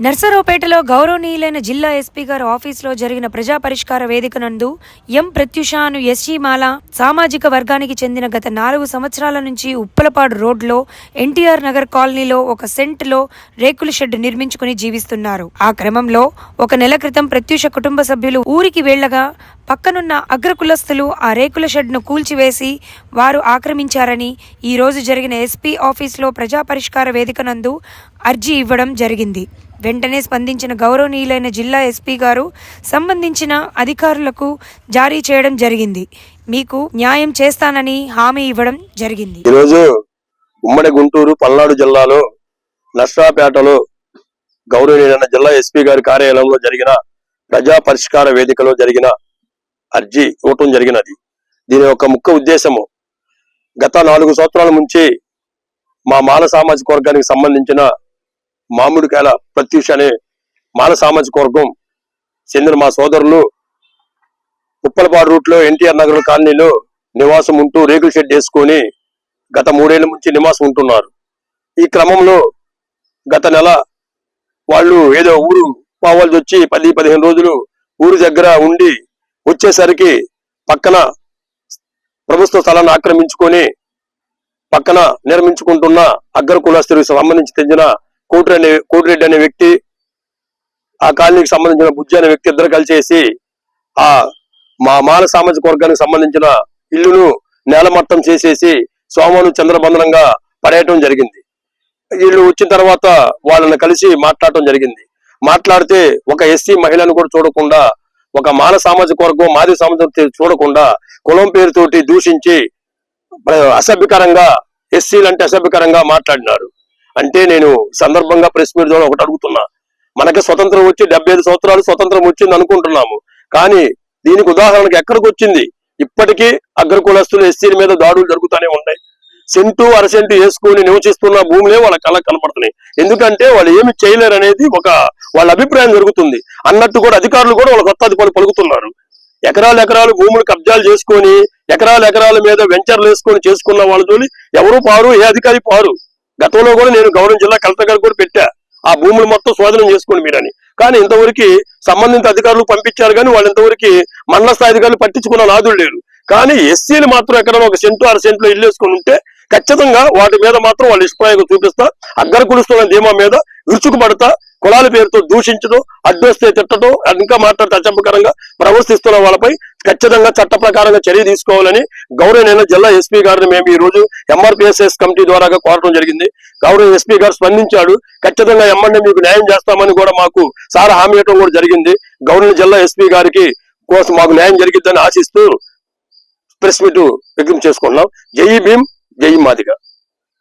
నర్సరావుపేటలో గౌరవనీయులైన జిల్లా ఎస్పీ గారు ఆఫీసులో జరిగిన ప్రజా పరిష్కార వేదిక నందు ఎం ప్రత్యుషాను ఎస్జీ మాల సామాజిక వర్గానికి చెందిన గత నాలుగు సంవత్సరాల నుంచి ఉప్పలపాడు రోడ్లో ఎన్టీఆర్ నగర్ కాలనీలో ఒక సెంట్లో రేకుల షెడ్ నిర్మించుకుని జీవిస్తున్నారు. ఆ క్రమంలో ఒక నెల క్రితం ప్రత్యూష కుటుంబ సభ్యులు ఊరికి వెళ్ళగా పక్కనున్న అగ్రకులస్తులు ఆ రేకుల షెడ్ను కూల్చివేసి వారు ఆక్రమించారని ఈరోజు జరిగిన ఎస్పీ ఆఫీసులో ప్రజా పరిష్కార వేదిక నందు అర్జీ ఇవ్వడం జరిగింది. వెంటనే స్పందించిన గౌరవనీయులైన జిల్లా ఎస్పీ గారు సంబంధించిన అధికారులకు జారీ చేయడం జరిగింది. మీకు న్యాయం చేస్తానని హామీ ఇవ్వడం జరిగింది. ఈరోజు ఉమ్మడి గుంటూరు పల్నాడు జిల్లాలో నష్టాపేటలో గౌరవనీయులైన జిల్లా ఎస్పీ గారి కార్యాలయంలో జరిగిన ప్రజా పరిష్కార వేదికలో జరిగిన అర్జీ ఇవ్వటం జరిగినది. దీని యొక్క ముఖ్య ఉద్దేశము గత నాలుగు సంవత్సరాల నుంచి మా మాన సామాజిక వర్గానికి సంబంధించిన మామిడికాయల ప్రత్యూష అనే మాల సామాజిక వర్గం చెందిన మా సోదరులు ఉప్పలపాడు రూట్లో ఎన్టీఆర్ నగర్ కాలనీలో నివాసం ఉంటూ రేకుల షెడ్ వేసుకొని గత మూడేళ్ళ నుంచి నివాసం ఉంటున్నారు. ఈ క్రమంలో గత నెల వాళ్ళు ఏదో ఊరు పోవాల్సి వచ్చి పది పదిహేను రోజులు ఊరి దగ్గర ఉండి వచ్చేసరికి పక్కన ప్రభుత్వ స్థలాన్ని ఆక్రమించుకొని పక్కన నిర్మించుకుంటున్న అగ్ర కులస్తులకు సంబంధించి తెచ్చిన కోటిరెడ్డి అనే కోటిరెడ్డి అనే వ్యక్తి ఆ కాలనీకి సంబంధించిన బుజ్జి అనే వ్యక్తి ఇద్దరు కలిసేసి ఆ మా మాన సామాజిక వర్గానికి సంబంధించిన ఇల్లును నేలమట్టం చేసేసి సోమను చంద్రబంధనంగా పడేయటం జరిగింది. వీళ్ళు వచ్చిన తర్వాత వాళ్ళని కలిసి మాట్లాడటం జరిగింది. మాట్లాడితే ఒక ఎస్సీ మహిళను కూడా చూడకుండా ఒక మాన సామాజిక వర్గం మాది సామాజిక చూడకుండా కులం పేరుతోటి దూషించి అసభ్యకరంగా ఎస్సీలు అంటే అసభ్యకరంగా మాట్లాడినారు. అంటే నేను సందర్భంగా ప్రెస్ మీట్ ద్వారా ఒకటి అడుగుతున్నా. మనకి స్వతంత్రం వచ్చి డెబ్బై ఐదు సంవత్సరాలు స్వతంత్రం వచ్చింది అనుకుంటున్నాము. కానీ దీనికి ఉదాహరణకు ఎక్కడికి వచ్చింది? ఇప్పటికీ అగ్రకులస్తులు ఎస్సీల మీద దాడులు జరుగుతూనే ఉన్నాయి. సెంటు అరసెంటు వేసుకుని నివసిస్తున్న భూములే వాళ్ళ కళ్ళ కనపడుతున్నాయి. ఎందుకంటే వాళ్ళు ఏమి చేయలేరు అనేది ఒక వాళ్ళ అభిప్రాయం జరుగుతుంది. అన్నట్టు కూడా అధికారులు కూడా వాళ్ళ కొత్త అధికారులు పలుకుతున్నారు. ఎకరాలు ఎకరాలు భూములు కబ్జాలు చేసుకొని ఎకరాలు ఎకరాల మీద వెంచర్లు వేసుకొని చేసుకున్న వాళ్ళతో ఎవరు పారు? ఏ అధికారి పారు? గతంలో కూడా నేను గౌరవం జిల్లా కలెక్టర్ గారు కూడా పెట్టా. ఆ భూములు మొత్తం స్వాధీనం చేసుకోండి మీరని. కానీ ఇంతవరకు సంబంధిత అధికారులు పంపించారు కానీ వాళ్ళు ఇంతవరకు మండల స్థాయి అధికారులు పట్టించుకున్న నాదులు లేరు. కానీ ఎస్సీలు మాత్రం ఎక్కడ ఒక సెంటు అర సెంట్లో ఇల్లు వేసుకుని ఉంటే ఖచ్చితంగా వాటి మీద మాత్రం వాళ్ళు ఇష్టప్రయోగం చూపిస్తా. అగ్గర కులుస్తున్న ధీమా మీద విరుచుకుపడతా. కులాల పేరుతో దూషించడం అడ్డొస్తే తిట్టడం ఇంకా మాట్లాడితే అచంపకరంగా ప్రవర్తిస్తున్న వాళ్ళపై ఖచ్చితంగా చట్ట ప్రకారంగా చర్య తీసుకోవాలని గౌరవనైన జిల్లా ఎస్పీ గారిని మేము ఈ రోజు ఎంఆర్పిఎస్ఎస్ కమిటీ ద్వారా కోరడం జరిగింది. గౌరవ ఎస్పీ గారు స్పందించాడు ఖచ్చితంగా ఎమ్మెల్యే మీకు న్యాయం చేస్తామని కూడా మాకు సార్ హామీ ఇవ్వడం కూడా జరిగింది. గౌరవ జిల్లా ఎస్పీ గారికి కోసం మాకు న్యాయం జరిగిద్దని ఆశిస్తూ ప్రెస్ మీట్ విజ్ఞప్తి చేసుకుంటున్నాం. జై భీమ్. జై మాదిగా.